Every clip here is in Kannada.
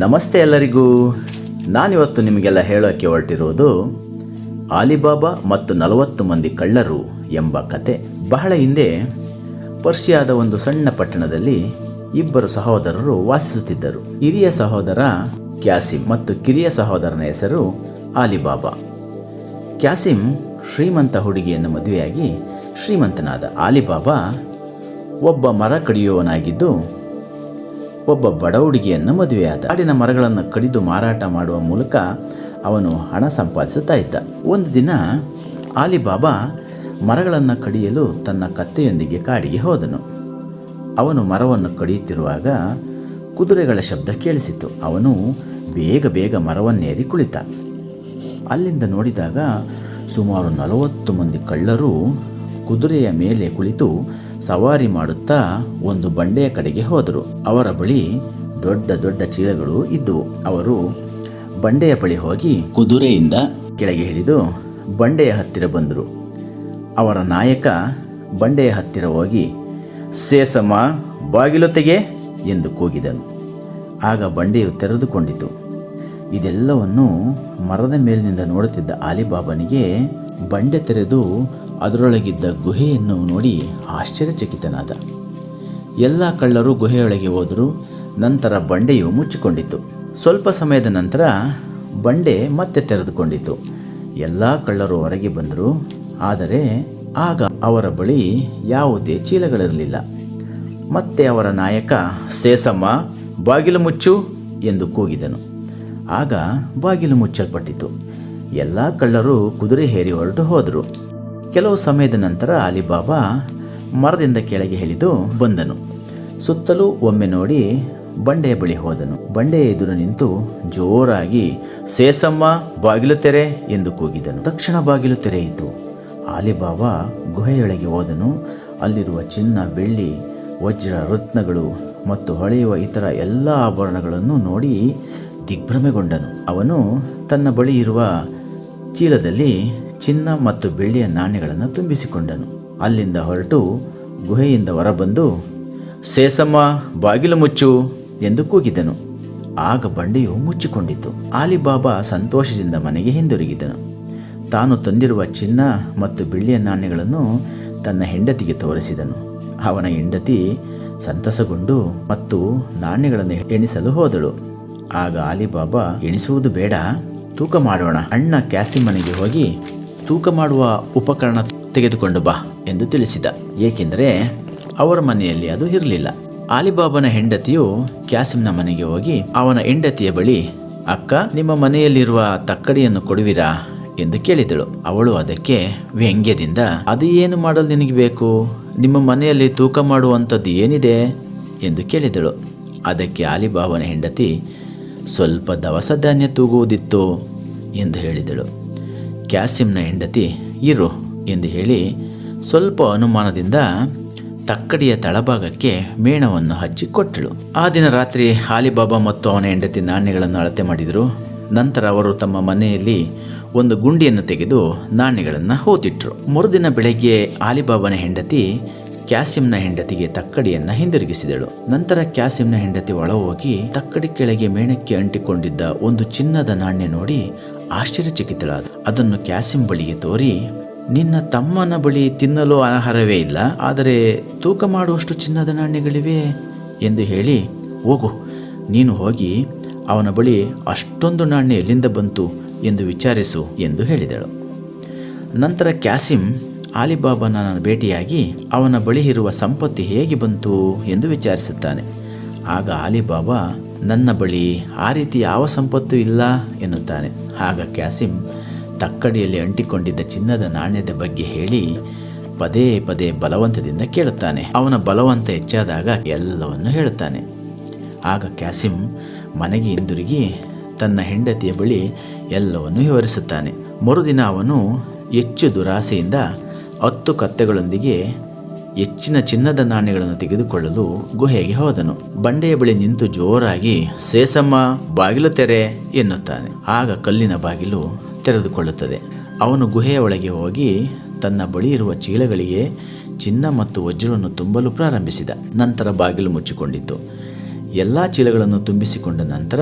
ನಮಸ್ತೆ ಎಲ್ಲರಿಗೂ. ನಾನಿವತ್ತು ನಿಮಗೆಲ್ಲ ಹೇಳೋಕ್ಕೆ ಹೊರಟಿರೋದು ಆಲಿಬಾಬಾ ಮತ್ತು ನಲವತ್ತು ಮಂದಿ ಕಳ್ಳರು ಎಂಬ ಕತೆ. ಬಹಳ ಹಿಂದೆ ಪರ್ಷಿಯಾದ ಒಂದು ಸಣ್ಣ ಪಟ್ಟಣದಲ್ಲಿ ಇಬ್ಬರು ಸಹೋದರರು ವಾಸಿಸುತ್ತಿದ್ದರು. ಹಿರಿಯ ಸಹೋದರ ಕ್ಯಾಸಿಮ್ ಮತ್ತು ಕಿರಿಯ ಸಹೋದರನ ಹೆಸರು ಆಲಿಬಾಬಾ. ಕ್ಯಾಸಿಮ್ ಶ್ರೀಮಂತ ಹುಡುಗಿಯನ್ನು ಮದುವೆಯಾಗಿ ಶ್ರೀಮಂತನಾದ ಆಲಿಬಾಬಾ ಒಬ್ಬ ಮರ ಕಡಿಯುವವನಾಗಿದ್ದು ಒಬ್ಬ ಬಡ ಹುಡುಗಿಯನ್ನು ಮದುವೆಯಾದ. ಕಾಡಿನ ಮರಗಳನ್ನು ಕಡಿದು ಮಾರಾಟ ಮಾಡುವ ಮೂಲಕ ಅವನು ಹಣ ಸಂಪಾದಿಸುತ್ತಾ ಇದ್ದ. ಒಂದು ದಿನ ಆಲಿಬಾಬಾ ಮರಗಳನ್ನು ಕಡಿಯಲು ತನ್ನ ಕತ್ತೆಯೊಂದಿಗೆ ಕಾಡಿಗೆ ಹೋದನು. ಅವನು ಮರವನ್ನು ಕಡಿಯುತ್ತಿರುವಾಗ ಕುದುರೆಗಳ ಶಬ್ದ ಕೇಳಿಸಿತು. ಅವನು ಬೇಗ ಬೇಗ ಮರವನ್ನೇರಿ ಕುಳಿತ. ಅಲ್ಲಿಂದ ನೋಡಿದಾಗ ಸುಮಾರು ನಲವತ್ತು ಮಂದಿ ಕಳ್ಳರು ಕುದುರೆಯ ಮೇಲೆ ಕುಳಿತು ಸವಾರಿ ಮಾಡುತ್ತಾ ಒಂದು ಬಂಡೆಯ ಕಡೆಗೆ ಹೋದರು. ಅವರ ಬಳಿ ದೊಡ್ಡ ದೊಡ್ಡ ಚೀಲಗಳು ಇದ್ದವು. ಅವರು ಬಂಡೆಯ ಬಳಿ ಹೋಗಿ ಕುದುರೆಯಿಂದ ಕೆಳಗೆ ಹಿಡಿದು ಬಂಡೆಯ ಹತ್ತಿರ ಬಂದರು. ಅವರ ನಾಯಕ ಬಂಡೆಯ ಹತ್ತಿರ ಹೋಗಿ, ಸೇಸಮ್ಮ, ಬಾಗಿಲು ತೆಗೆ ಎಂದು ಕೂಗಿದನು. ಆಗ ಬಂಡೆಯು ತೆರೆದುಕೊಂಡಿತು. ಇದೆಲ್ಲವನ್ನು ಮರದ ಮೇಲಿನಿಂದ ನೋಡುತ್ತಿದ್ದ ಆಲಿಬಾಬನಿಗೆ ಬಂಡೆ ತೆರೆದು ಅದರೊಳಗಿದ್ದ ಗುಹೆಯನ್ನು ನೋಡಿ ಆಶ್ಚರ್ಯಚಕಿತನಾದ. ಎಲ್ಲ ಕಳ್ಳರು ಗುಹೆಯೊಳಗೆ ಹೋದರು ನಂತರ ಬಂಡೆಯು ಮುಚ್ಚಿಕೊಂಡಿತು ಸ್ವಲ್ಪ ಸಮಯದ ನಂತರ ಬಂಡೆ ಮತ್ತೆ ತೆರೆದುಕೊಂಡಿತು ಎಲ್ಲ ಕಳ್ಳರು ಹೊರಗೆ ಬಂದರು. ಆದರೆ ಆಗ ಅವರ ಬಳಿ ಯಾವುದೇ ಚೀಲಗಳಿರಲಿಲ್ಲ. ಮತ್ತೆ ಅವರ ನಾಯಕ, ಸೇಸಮ್ಮ, ಬಾಗಿಲು ಮುಚ್ಚು ಎಂದು ಕೂಗಿದನು. ಆಗ ಬಾಗಿಲು ಮುಚ್ಚಲ್ಪಟ್ಟಿತು ಎಲ್ಲ ಕಳ್ಳರು ಕುದುರೆ ಹೇರಿ ಹೊರಟು ಹೋದರು. ಕೆಲವು ಸಮಯದ ನಂತರ ಅಲಿಬಾಬಾ ಮರದಿಂದ ಕೆಳಗೆ ಇಳಿದು ಬಂದನು. ಸುತ್ತಲೂ ಒಮ್ಮೆ ನೋಡಿ ಬಂಡೆಯ ಬಳಿ ಹೋದನು. ಬಂಡೆಯ ಎದುರು ನಿಂತು ಜೋರಾಗಿ, ಸೇಸಮ್ಮ, ಬಾಗಿಲು ತೆರೆ ಎಂದು ಕೂಗಿದನು. ತಕ್ಷಣ ಬಾಗಿಲು ತೆರೆಯಿತು ಆಲಿಬಾಬಾ ಗುಹೆಯೊಳಗೆ ಹೋದನು. ಅಲ್ಲಿರುವ ಚಿನ್ನ, ಬೆಳ್ಳಿ, ವಜ್ರ, ರತ್ನಗಳು ಮತ್ತು ಹೊಳೆಯುವ ಇತರ ಎಲ್ಲ ಆಭರಣಗಳನ್ನು ನೋಡಿ ದಿಗ್ಭ್ರಮೆಗೊಂಡನು. ಅವನು ತನ್ನ ಬಳಿ ಇರುವ ಚೀಲದಲ್ಲಿ ಚಿನ್ನ ಮತ್ತು ಬೆಳ್ಳಿಯ ನಾಣ್ಯಗಳನ್ನು ತುಂಬಿಸಿಕೊಂಡನು. ಅಲ್ಲಿಂದ ಹೊರಟು ಗುಹೆಯಿಂದ ಹೊರಬಂದು, ಸೇಸಮ್ಮ, ಬಾಗಿಲು ಮುಚ್ಚು ಎಂದು ಕೂಗಿದನು. ಆಗ ಬಂಡೆಯು ಮುಚ್ಚಿಕೊಂಡಿತು. ಆಲಿಬಾಬಾ ಸಂತೋಷದಿಂದ ಮನೆಗೆ ಹಿಂದಿರುಗಿದನು. ತಾನು ತಂದಿರುವ ಚಿನ್ನ ಮತ್ತು ಬೆಳ್ಳಿಯ ನಾಣ್ಯಗಳನ್ನು ತನ್ನ ಹೆಂಡತಿಗೆ ತೋರಿಸಿದನು. ಅವನ ಹೆಂಡತಿ ಸಂತಸಗೊಂಡು ಮತ್ತು ನಾಣ್ಯಗಳನ್ನು ಎಣಿಸಲು ಹೋದಳು. ಆಗ ಆಲಿಬಾಬಾ, ಎಣಿಸುವುದು ಬೇಡ, ತೂಕ ಮಾಡೋಣ. ಅಣ್ಣ ಕ್ಯಾಸಿಮನಿಗೆ ಹೋಗಿ ತೂಕ ಮಾಡುವ ಉಪಕರಣ ತೆಗೆದುಕೊಂಡು ಬಾ ಎಂದು ತಿಳಿಸಿದ. ಏಕೆಂದರೆ ಅವರ ಮನೆಯಲ್ಲಿ ಅದು ಇರಲಿಲ್ಲ. ಆಲಿಬಾಬನ ಹೆಂಡತಿಯು ಕ್ಯಾಸಿಮ್ನ ಮನೆಗೆ ಹೋಗಿ, ಅವನ ಹೆಂಡತಿಯ ಬಳಿ, ಅಕ್ಕ, ನಿಮ್ಮ ಮನೆಯಲ್ಲಿರುವ ತಕ್ಕಡಿಯನ್ನು ಕೊಡುವಿರಾ? ಎಂದು ಕೇಳಿದಳು. ಅವಳು ಅದಕ್ಕೆ ವ್ಯಂಗ್ಯದಿಂದ ಅದು ಏನು ಮಾಡಲು ನಿನಗೆ ಬೇಕು? ನಿಮ್ಮ ಮನೆಯಲ್ಲಿ ತೂಕ ಮಾಡುವಂಥದ್ದು ಏನಿದೆ? ಎಂದು ಕೇಳಿದಳು. ಅದಕ್ಕೆ ಆಲಿಬಾಬನ ಹೆಂಡತಿ, ಸ್ವಲ್ಪ ದವಸ ಧಾನ್ಯ ತೂಗುವುದಿತ್ತು ಎಂದು ಹೇಳಿದಳು. ಕ್ಯಾಸಿಮ್ನ ಹೆಂಡತಿ, ಇರು ಎಂದು ಹೇಳಿ ಸ್ವಲ್ಪ ಅನುಮಾನದಿಂದ ತಕ್ಕಡಿಯ ತಳಭಾಗಕ್ಕೆ ಮೇಣವನ್ನು ಹಚ್ಚಿ ಕೊಟ್ಟಳು. ಆ ದಿನ ರಾತ್ರಿ ಆಲಿಬಾಬಾ ಮತ್ತು ಅವನ ಹೆಂಡತಿ ನಾಣ್ಯಗಳನ್ನು ಅಳತೆ ಮಾಡಿದರು. ನಂತರ ಅವರು ತಮ್ಮ ಮನೆಯಲ್ಲಿ ಒಂದು ಗುಂಡಿಯನ್ನು ತೆಗೆದು ನಾಣ್ಯಗಳನ್ನು ಹೋತಿಟ್ಟರು ಮರುದಿನ ಬೆಳಗ್ಗೆ ಆಲಿಬಾಬನ ಹೆಂಡತಿ ಕ್ಯಾಸಿಮ್ನ ಹೆಂಡತಿಗೆ ತಕ್ಕಡಿಯನ್ನು ಹಿಂದಿರುಗಿಸಿದಳು. ನಂತರ ಕ್ಯಾಸಿಮ್ನ ಹೆಂಡತಿ ಒಳ ಹೋಗಿ ತಕ್ಕಡಿ ಕೆಳಗೆ ಮೇಣಕ್ಕೆ ಅಂಟಿಕೊಂಡಿದ್ದ ಒಂದು ಚಿನ್ನದ ನಾಣ್ಯ ನೋಡಿ ಆಶ್ಚರ್ಯಚಕಿತಳಾದ. ಅದನ್ನು ಕ್ಯಾಸಿಂ ಬಳಿಗೆ ತೋರಿ, ನಿನ್ನ ತಮ್ಮನ ಬಳಿ ತಿನ್ನಲು ಆಹಾರವೇ ಇಲ್ಲ, ಆದರೆ ತೂಕ ಮಾಡುವಷ್ಟು ಚಿನ್ನದ ನಾಣ್ಯಗಳಿವೆ ಎಂದು ಹೇಳಿ, ಹೋಗು, ನೀನು ಹೋಗಿ ಅವನ ಬಳಿ ಅಷ್ಟೊಂದು ನಾಣ್ಯ ಎಲ್ಲಿಂದ ಬಂತು ಎಂದು ವಿಚಾರಿಸು ಎಂದು ಹೇಳಿದಳು. ನಂತರ ಕ್ಯಾಸಿಂ ಆಲಿಬಾಬನ ಭೇಟಿಯಾಗಿ ಅವನ ಬಳಿ ಇರುವ ಸಂಪತ್ತಿ ಹೇಗೆ ಬಂತು ಎಂದು ವಿಚಾರಿಸುತ್ತಾನೆ. ಆಗ ಆಲಿಬಾಬಾ ನನ್ನ ಬಳಿ ಆ ರೀತಿ ಯಾವ ಸಂಪತ್ತು ಇಲ್ಲ ಎನ್ನುತ್ತಾನೆ. ಆಗ ಕ್ಯಾಸಿಮ್ ತಕ್ಕಡಿಯಲ್ಲಿ ಅಂಟಿಕೊಂಡಿದ್ದ ಚಿನ್ನದ ನಾಣ್ಯದ ಬಗ್ಗೆ ಹೇಳಿ ಪದೇ ಪದೇ ಬಲವಂತದಿಂದ ಕೇಳುತ್ತಾನೆ. ಅವನ ಬಲವಂತ ಹೆಚ್ಚಾದಾಗ ಎಲ್ಲವನ್ನು ಹೇಳುತ್ತಾನೆ. ಆಗ ಕ್ಯಾಸಿಮ್ ಮನೆಗೆ ಹಿಂದಿರುಗಿ ತನ್ನ ಹೆಂಡತಿಯ ಬಳಿ ಎಲ್ಲವನ್ನು ವಿವರಿಸುತ್ತಾನೆ. ಮರುದಿನ ಅವನು ಹೆಚ್ಚು ದುರಾಸೆಯಿಂದ ಹತ್ತು ಕತ್ತೆಗಳೊಂದಿಗೆ ಹೆಚ್ಚಿನ ಚಿನ್ನದ ನಾಣ್ಯಗಳನ್ನು ತೆಗೆದುಕೊಳ್ಳಲು ಗುಹೆಗೆ ಹೋದನು. ಬಂಡೆಯ ಬಳಿ ನಿಂತು ಜೋರಾಗಿ, ಸೇಸಮ್ಮ, ಬಾಗಿಲು ತೆರೆ, ಎನ್ನುತ್ತಾನೆ. ಆಗ ಕಲ್ಲಿನ ಬಾಗಿಲು ತೆರೆದುಕೊಳ್ಳುತ್ತದೆ. ಅವನು ಗುಹೆಯ ಒಳಗೆ ಹೋಗಿ ತನ್ನ ಬಳಿ ಇರುವ ಚೀಲಗಳಿಗೆ ಚಿನ್ನ ಮತ್ತು ವಜ್ರವನ್ನು ತುಂಬಲು ಪ್ರಾರಂಭಿಸಿದ. ನಂತರ ಬಾಗಿಲು ಮುಚ್ಚಿಕೊಂಡಿತು ಎಲ್ಲ ಚೀಲಗಳನ್ನು ತುಂಬಿಸಿಕೊಂಡ ನಂತರ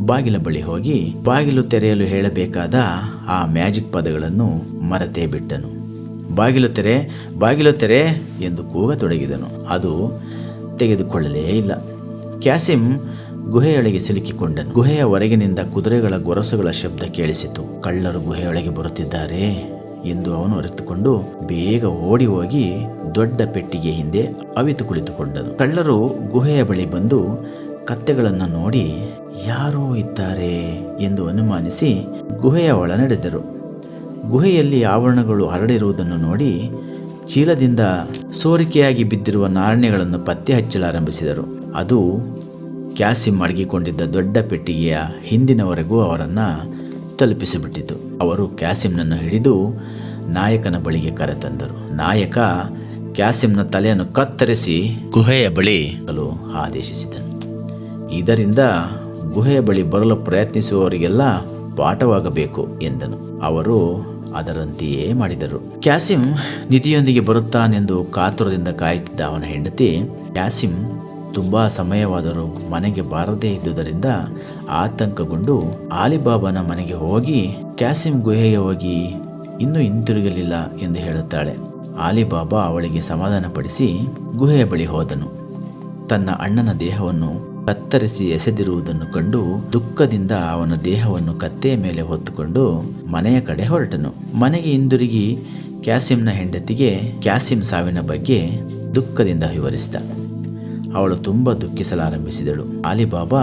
ಬಾಗಿಲ ಬಳಿ ಹೋಗಿ, ಬಾಗಿಲು ತೆರೆಯಲು ಹೇಳಬೇಕಾದ ಆ ಮ್ಯಾಜಿಕ್ ಪದಗಳನ್ನು ಮರೆತೇ ಬಿಟ್ಟನು. ಬಾಗಿಲು ತೆರೆ ಬಾಗಿಲು ತೆರೆ ಎಂದು ಕೂಗತೊಡಗಿದನು ಅದು ತೆಗೆದುಕೊಳ್ಳಲೇ ಇಲ್ಲ. ಕ್ಯಾಸಿಮ್ ಗುಹೆಯೊಳಗೆ ಸಿಲುಕಿಕೊಂಡನು. ಗುಹೆಯ ಹೊರಗಿನಿಂದ ಕುದುರೆಗಳ ಗೊರಸುಗಳ ಶಬ್ದ ಕೇಳಿಸಿತು. ಕಳ್ಳರು ಗುಹೆಯೊಳಗೆ ಬರುತ್ತಿದ್ದಾರೆ ಎಂದು ಅವನು ಅರಿತುಕೊಂಡು ಬೇಗ ಓಡಿ ಹೋಗಿ ದೊಡ್ಡ ಪೆಟ್ಟಿಗೆ ಹಿಂದೆ ಅವಿತು ಕುಳಿತುಕೊಂಡನು. ಕಳ್ಳರು ಗುಹೆಯ ಬಳಿ ಬಂದು ಕತ್ತೆಗಳನ್ನು ನೋಡಿ, ಯಾರೋ ಇದ್ದಾರೆ? ಎಂದು ಅನುಮಾನಿಸಿ ಗುಹೆಯ ಒಳ ನಡೆದರು ಗುಹೆಯಲ್ಲಿ ಆವರಣಗಳು ಹರಡಿರುವುದನ್ನು ನೋಡಿ ಚೀಲದಿಂದ ಸೋರಿಕೆಯಾಗಿ ಬಿದ್ದಿರುವ ನಾರಣ್ಯಗಳನ್ನು ಪತ್ತೆ ಹಚ್ಚಲಾರಂಭಿಸಿದರು ಅದು ಕ್ಯಾಸಿಮ್ ಅಡಗಿಕೊಂಡಿದ್ದ ದೊಡ್ಡ ಪೆಟ್ಟಿಗೆಯ ಹಿಂದಿನವರೆಗೂ ಅವರನ್ನು ತಲುಪಿಸಿಬಿಟ್ಟಿತು. ಅವರು ಕ್ಯಾಸಿಮ್ನನ್ನು ಹಿಡಿದು ನಾಯಕನ ಬಳಿಗೆ ಕರೆತಂದರು. ನಾಯಕ ಕ್ಯಾಸಿಮ್ನ ತಲೆಯನ್ನು ಕತ್ತರಿಸಿ ಗುಹೆಯ ಬಳಿ ಆದೇಶಿಸಿದನು. ಇದರಿಂದ ಗುಹೆಯ ಬಳಿ ಬರಲು ಪ್ರಯತ್ನಿಸುವವರಿಗೆಲ್ಲ ಪಾಠವಾಗಬೇಕು ಎಂದನು. ಅವರು ಅದರಂತೆಯೇ ಮಾಡಿದರು. ಕ್ಯಾಸಿಮ್ ನಿಧಿಯೊಂದಿಗೆ ಬರುತ್ತಾನೆಂದು ಕಾತುರದಿಂದ ಕಾಯುತ್ತಿದ್ದ ಅವನ ಹೆಂಡತಿ, ಕ್ಯಾಸಿಮ್ ತುಂಬ ಸಮಯವಾದರೂ ಮನೆಗೆ ಬಾರದೇ ಇದ್ದುದರಿಂದ ಆತಂಕಗೊಂಡು ಆಲಿಬಾಬನ ಮನೆಗೆ ಹೋಗಿ ಕ್ಯಾಸಿಮ್ ಗುಹೆಗೆ ಹೋಗಿ ಇನ್ನೂ ಹಿಂತಿರುಗಲಿಲ್ಲ ಎಂದು ಹೇಳುತ್ತಾಳೆ. ಆಲಿಬಾಬಾ ಅವಳಿಗೆ ಸಮಾಧಾನಪಡಿಸಿ ಗುಹೆಯ ಬಳಿ ಹೋದನು. ತನ್ನ ಅಣ್ಣನ ದೇಹವನ್ನು ಕತ್ತರಿಸಿ ಎಸೆದಿರುವುದನ್ನು ಕಂಡು ದುಃಖದಿಂದ ಅವನ ದೇಹವನ್ನು ಕತ್ತೆಯ ಮೇಲೆ ಹೊತ್ತುಕೊಂಡು ಮನೆಯ ಕಡೆ ಹೊರಟನು. ಮನೆಗೆ ಹಿಂದಿರುಗಿ ಕ್ಯಾಸಿಮ್ನ ಹೆಂಡತಿಗೆ ಕ್ಯಾಸಿಮ್ ಸಾವಿನ ಬಗ್ಗೆ ದುಃಖದಿಂದ ವಿವರಿಸಿದ. ಅವಳು ತುಂಬ ದುಃಖಿಸಲಾರಂಭಿಸಿದಳು. ಆಲಿಬಾಬಾ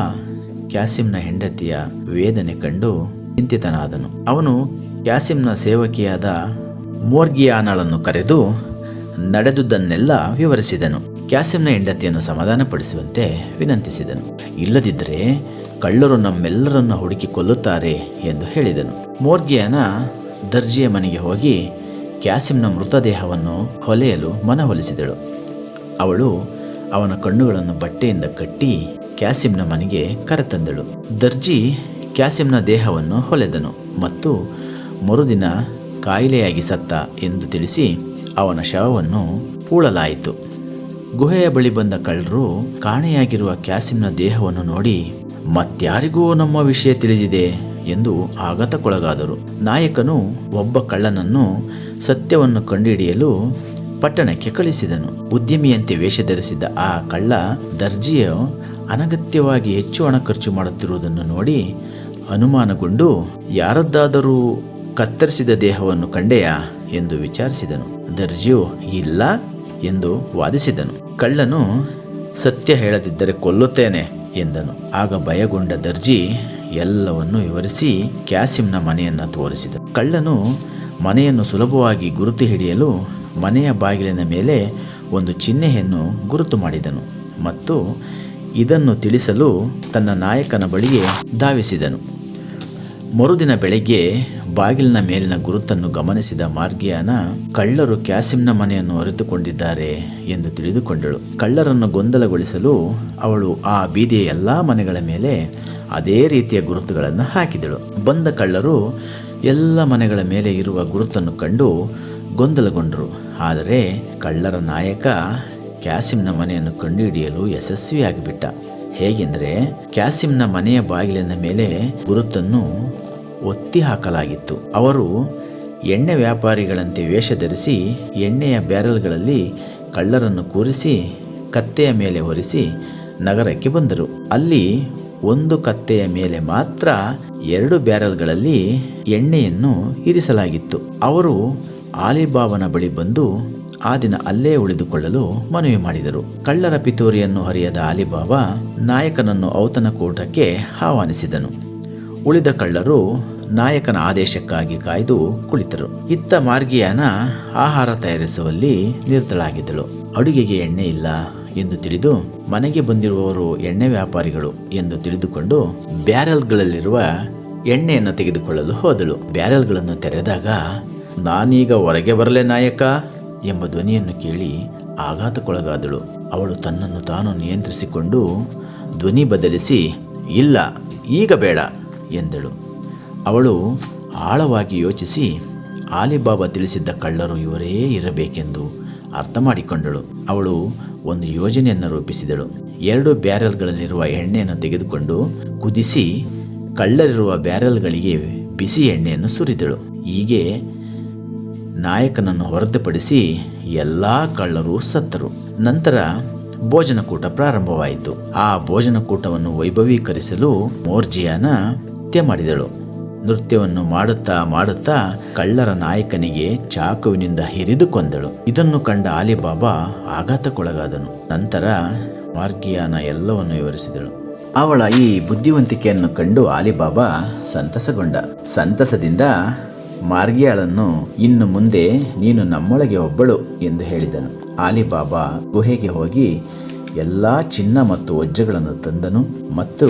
ಕ್ಯಾಸಿಮ್ನ ಹೆಂಡತಿಯ ವೇದನೆ ಕಂಡು ಚಿಂತಿತನಾದನು. ಅವನು ಕ್ಯಾಸಿಮ್ನ ಸೇವಕಿಯಾದ ಮೋರ್ಗಿಯಾನಳನ್ನು ಕರೆದು ನಡೆದುದನ್ನೆಲ್ಲ ವಿವರಿಸಿದನು. ಕ್ಯಾಸಿಮ್ನ ಹೆಂಡತಿಯನ್ನು ಸಮಾಧಾನಪಡಿಸುವಂತೆ ವಿನಂತಿಸಿದನು. ಇಲ್ಲದಿದ್ದರೆ ಕಳ್ಳರು ನಮ್ಮೆಲ್ಲರನ್ನು ಹುಡುಕಿ ಕೊಲ್ಲುತ್ತಾರೆ ಎಂದು ಹೇಳಿದನು. ಮೋರ್ಗಿಯನ ದರ್ಜಿಯ ಮನೆಗೆ ಹೋಗಿ ಕ್ಯಾಸಿಮ್ನ ಮೃತದೇಹವನ್ನು ಹೊಲೆಯಲು ಮನವೊಲಿಸಿದಳು. ಅವಳು ಅವನ ಕಣ್ಣುಗಳನ್ನು ಬಟ್ಟೆಯಿಂದ ಕಟ್ಟಿ ಕ್ಯಾಸಿಮ್ನ ಮನೆಗೆ ಕರೆತಂದಳು. ದರ್ಜಿ ಕ್ಯಾಸಿಮ್ನ ದೇಹವನ್ನು ಹೊಲೆದನು ಮತ್ತು ಮರುದಿನ ಕಾಯಿಲೆಯಾಗಿ ಸತ್ತ ಎಂದು ತಿಳಿಸಿ ಅವನ ಶವವನ್ನು ಹೂಳಲಾಯಿತು. ಗುಹೆಯ ಬಳಿ ಬಂದ ಕಳ್ಳರು ಕಾಣೆಯಾಗಿರುವ ಕ್ಯಾಸಿಮ್ನ ದೇಹವನ್ನು ನೋಡಿ ಮತ್ಯಾರಿಗೂ ನಮ್ಮ ವಿಷಯ ತಿಳಿದಿದೆ ಎಂದು ಆಘಾತಕ್ಕೊಳಗಾದರು. ನಾಯಕನು ಒಬ್ಬ ಕಳ್ಳನನ್ನು ಸತ್ಯವನ್ನು ಕಂಡುಹಿಡಿಯಲು ಪಟ್ಟಣಕ್ಕೆ ಕಳಿಸಿದನು. ಉದ್ಯಮಿಯಂತೆ ವೇಷ ಧರಿಸಿದ್ದ ಆ ಕಳ್ಳ ದರ್ಜಿಯು ಅನಗತ್ಯವಾಗಿ ಹೆಚ್ಚು ಹಣ ಖರ್ಚು ಮಾಡುತ್ತಿರುವುದನ್ನು ನೋಡಿ ಅನುಮಾನಗೊಂಡು, ಯಾರದ್ದಾದರೂ ಕತ್ತರಿಸಿದ ದೇಹವನ್ನು ಕಂಡೆಯಾ? ಎಂದು ವಿಚಾರಿಸಿದನು. ದರ್ಜಿಯು, ಇಲ್ಲ ಎಂದು ವಾದಿಸಿದನು. ಕಳ್ಳನು ಸತ್ಯ ಹೇಳದಿದ್ದರೆ ಕೊಲ್ಲುತ್ತೇನೆ ಎಂದನು. ಆಗ ಭಯಗೊಂಡ ದರ್ಜಿ ಎಲ್ಲವನ್ನು ವಿವರಿಸಿ ಕ್ಯಾಸಿಮ್ನ ಮನೆಯನ್ನು ತೋರಿಸಿದ ಕಳ್ಳನು ಮನೆಯನ್ನು ಸುಲಭವಾಗಿ ಗುರುತು ಹಿಡಿಯಲು ಮನೆಯ ಬಾಗಿಲಿನ ಮೇಲೆ ಒಂದು ಚಿಹ್ನೆಯನ್ನು ಗುರುತು ಮಾಡಿದನು ಮತ್ತು ಇದನ್ನು ತಿಳಿಸಲು ತನ್ನ ನಾಯಕನ ಬಳಿಗೆ ಧಾವಿಸಿದನು. ಮರುದಿನ ಬೆಳಗ್ಗೆ ಬಾಗಿಲಿನ ಮೇಲಿನ ಗುರುತನ್ನು ಗಮನಿಸಿದ ಮಾರ್ಗಿಯಾನ, ಕಳ್ಳರು ಕ್ಯಾಸಿಮ್ನ ಮನೆಯನ್ನು ಅರಿತುಕೊಂಡಿದ್ದಾರೆ ಎಂದು ತಿಳಿದುಕೊಂಡಳು. ಕಳ್ಳರನ್ನು ಗೊಂದಲಗೊಳಿಸಲು ಅವಳು ಆ ಬೀದಿಯ ಎಲ್ಲಾ ಮನೆಗಳ ಮೇಲೆ ಅದೇ ರೀತಿಯ ಗುರುತುಗಳನ್ನು ಹಾಕಿದಳು. ಬಂದ ಕಳ್ಳರು ಎಲ್ಲ ಮನೆಗಳ ಮೇಲೆ ಇರುವ ಗುರುತನ್ನು ಕಂಡು ಗೊಂದಲಗೊಂಡರು. ಆದರೆ ಕಳ್ಳರ ನಾಯಕ ಕ್ಯಾಸಿಮ್ನ ಮನೆಯನ್ನು ಕಂಡುಹಿಡಿಯಲು ಯಶಸ್ವಿಯಾಗಿಬಿಟ್ಟ. ಹೇಗೆಂದರೆ, ಕ್ಯಾಸಿಮ್ನ ಮನೆಯ ಬಾಗಿಲಿನ ಮೇಲೆ ಗುರುತನ್ನು ಒತ್ತಿ ಹಾಕಲಾಗಿತ್ತು ಅವರು ಎಣ್ಣೆ ವ್ಯಾಪಾರಿಗಳಂತೆ ವೇಷ ಧರಿಸಿ ಎಣ್ಣೆಯ ಬ್ಯಾರೆಲ್ಗಳಲ್ಲಿ ಕಳ್ಳರನ್ನು ಕೂರಿಸಿ, ಕತ್ತೆಯ ಮೇಲೆ ಹೊರಿಸಿ ನಗರಕ್ಕೆ ಬಂದರು. ಅಲ್ಲಿ ಒಂದು ಕತ್ತೆಯ ಮೇಲೆ ಮಾತ್ರ ಎರಡು ಬ್ಯಾರೆಲ್ಗಳಲ್ಲಿ ಎಣ್ಣೆಯನ್ನು ಇರಿಸಲಾಗಿತ್ತು. ಅವರು ಆಲಿಬಾಬನ ಬಳಿ ಬಂದು ಆ ದಿನ ಅಲ್ಲೇ ಉಳಿದುಕೊಳ್ಳಲು ಮನವಿ ಮಾಡಿದರು. ಕಳ್ಳರ ಪಿತೂರಿಯನ್ನು ಹರಿಯದ ಆಲಿಬಾಬ ನಾಯಕನನ್ನು ಔತಣಕೂಟಕ್ಕೆ ಆಹ್ವಾನಿಸಿದನು. ಉಳಿದ ಕಳ್ಳರು ನಾಯಕನ ಆದೇಶಕ್ಕಾಗಿ ಕಾಯ್ದು ಕುಳಿತರು. ಇತ್ತ ಮಾರ್ಗಿಯಾನ ಆಹಾರ ತಯಾರಿಸುವಲ್ಲಿ ನಿರತಳಾಗಿದ್ದಳು ಅಡುಗೆಗೆ ಎಣ್ಣೆ ಇಲ್ಲ ಎಂದು ತಿಳಿದು ಮನೆಗೆ ಬಂದಿರುವವರು ಎಣ್ಣೆ ವ್ಯಾಪಾರಿಗಳು ಎಂದು ತಿಳಿದುಕೊಂಡು ಬ್ಯಾರೆಲ್ಗಳಲ್ಲಿರುವ ಎಣ್ಣೆಯನ್ನು ತೆಗೆದುಕೊಳ್ಳಲು ಹೋದಳು. ಬ್ಯಾರೆಲ್ಗಳನ್ನು ತೆರೆದಾಗ, ನಾನೀಗ ಹೊರಗೆ ಬರಲೆ ನಾಯಕ ಎಂಬ ಧ್ವನಿಯನ್ನು ಕೇಳಿ ಆಘಾತಕ್ಕೊಳಗಾದಳು. ಅವಳು ತನ್ನನ್ನು ತಾನು ನಿಯಂತ್ರಿಸಿಕೊಂಡು ಧ್ವನಿ ಬದಲಿಸಿ, ಇಲ್ಲ, ಈಗ ಬೇಡ ಎಂದಳು. ಅವಳು ಆಳವಾಗಿ ಯೋಚಿಸಿ, ಆಲಿಬಾಬಾ ತಿಳಿಸಿದ್ದ ಕಳ್ಳರು ಇವರೇ ಇರಬೇಕೆಂದು ಅರ್ಥ ಮಾಡಿಕೊಂಡಳು ಅವಳು ಒಂದು ಯೋಜನೆಯನ್ನು ರೂಪಿಸಿದಳು. ಎರಡು ಬ್ಯಾರೆಲ್ಗಳಲ್ಲಿರುವ ಎಣ್ಣೆಯನ್ನು ತೆಗೆದುಕೊಂಡು ಕುದಿಸಿ, ಕಳ್ಳರಿರುವ ಬ್ಯಾರೆಲ್ಗಳಿಗೆ ಬಿಸಿ ಎಣ್ಣೆಯನ್ನು ಸುರಿದಳು. ಹೀಗೆ ನಾಯಕನನ್ನು ಹೊರತುಪಡಿಸಿ ಎಲ್ಲ ಕಳ್ಳರು ಸತ್ತರು. ನಂತರ ಭೋಜನಕೂಟ ಪ್ರಾರಂಭವಾಯಿತು. ಆ ಭೋಜನಕೂಟವನ್ನು ವೈಭವೀಕರಿಸಲು ಮೋರ್ಜಿಯಾನ ನೃತ್ಯ ಮಾಡಿದಳು. ನೃತ್ಯವನ್ನು ಮಾಡುತ್ತಾ ಮಾಡುತ್ತಾ ಕಳ್ಳರ ನಾಯಕನಿಗೆ ಚಾಕುವಿನಿಂದ ಹಿರಿದು ಕೊಂದಳು. ಇದನ್ನು ಕಂಡ ಆಲಿಬಾಬಾ ಆಘಾತಕ್ಕೊಳಗಾದನು. ನಂತರ ಮಾರ್ಗಿಯಾನ ಎಲ್ಲವನ್ನು ವಿವರಿಸಿದಳು. ಅವಳ ಈ ಬುದ್ಧಿವಂತಿಕೆಯನ್ನು ಕಂಡು ಆಲಿಬಾಬಾ ಸಂತಸಗೊಂಡ. ಸಂತಸದಿಂದ ಮಾರ್ಗಿಯಾಳನ್ನು, ಇನ್ನು ಮುಂದೆ ನೀನು ನಮ್ಮೊಳಗೆ ಒಬ್ಬಳು ಎಂದು ಹೇಳಿದನು. ಆಲಿಬಾಬಾ ಗುಹೆಗೆ ಹೋಗಿ ಎಲ್ಲ ಚಿನ್ನ ಮತ್ತು ವಜ್ರಗಳನ್ನು ತಂದನು ಮತ್ತು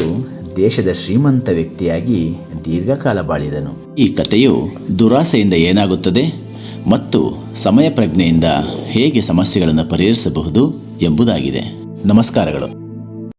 ದೇಶದ ಶ್ರೀಮಂತ ವ್ಯಕ್ತಿಯಾಗಿ ದೀರ್ಘಕಾಲ ಬಾಳಿದನು. ಈ ಕಥೆಯು ದುರಾಸೆಯಿಂದ ಏನಾಗುತ್ತದೆ ಮತ್ತು ಸಮಯ ಪ್ರಜ್ಞೆಯಿಂದ ಹೇಗೆ ಸಮಸ್ಯೆಗಳನ್ನು ಪರಿಹರಿಸಬಹುದು ಎಂಬುದಾಗಿದೆ. ನಮಸ್ಕಾರಗಳು.